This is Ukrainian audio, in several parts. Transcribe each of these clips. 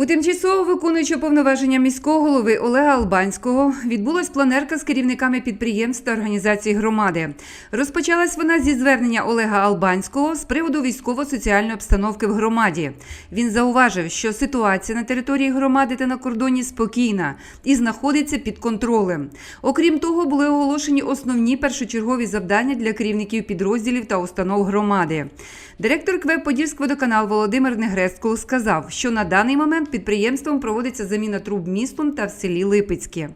У тимчасово виконуючого повноваження міського голови Олега Албанського відбулась планерка з керівниками підприємств та організацій громади. Розпочалась вона зі звернення Олега Албанського з приводу військово-соціальної обстановки в громаді. Він зауважив, що ситуація на території громади та на кордоні спокійна і знаходиться під контролем. Окрім того, були оголошені основні першочергові завдання для керівників підрозділів та установ громади. Директор КВЕ «Подільськводоканал» Володимир Негрескул сказав, що на даний момент підприємством проводиться заміна труб містом та в селі Липецьке.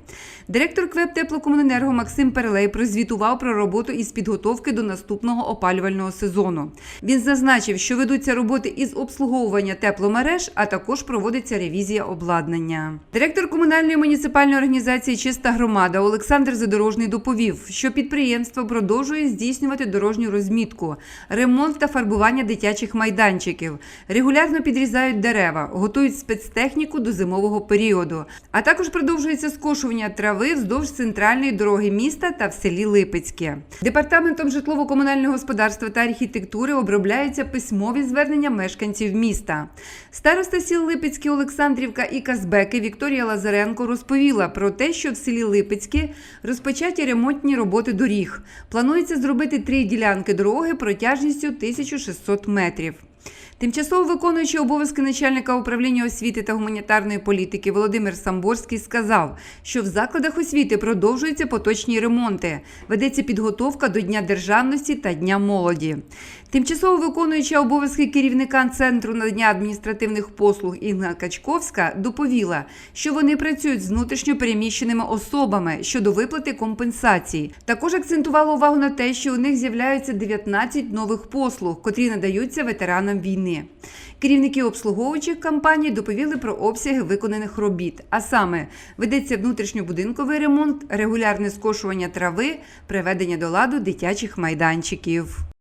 Директор КВЕП «Теплокомуненерго» Максим Перелей прозвітував про роботу із підготовки до наступного опалювального сезону. Він зазначив, що ведуться роботи із обслуговування тепломереж, а також проводиться ревізія обладнання. Директор комунальної муніципальної організації Чиста громада Олександр Задорожний доповів, що підприємство продовжує здійснювати дорожню розмітку, ремонт та фарбування дитячих майданчиків, регулярно підрізають дерева, готують спецтехніку до зимового періоду, а також продовжується скошування трави вздовж центральної дороги міста та в селі Липецьке. Департаментом житлово-комунального господарства та архітектури обробляються письмові звернення мешканців міста. Староста сіл Липецьке Олександрівка і Казбеки Вікторія Лазаренко розповіла про те, що в селі Липецьке розпочаті ремонтні роботи доріг. Планується зробити три ділянки дороги протяжністю 1600 метрів. Тимчасово виконуючий обов'язки начальника управління освіти та гуманітарної політики Володимир Самборський сказав, що в закладах освіти продовжуються поточні ремонти. Ведеться підготовка до Дня державності та Дня молоді. Тимчасово виконуюча обов'язки керівника центру надання адміністративних послуг Інга Качковська доповіла, що вони працюють з внутрішньо переміщеними особами щодо виплати компенсацій. Також акцентувала увагу на те, що у них з'являються 19 нових послуг, котрі надаються ветеранам війни. Керівники обслуговуючих компаній доповіли про обсяги виконаних робіт, а саме ведеться внутрішньобудинковий ремонт, регулярне скошування трави, приведення до ладу дитячих майданчиків.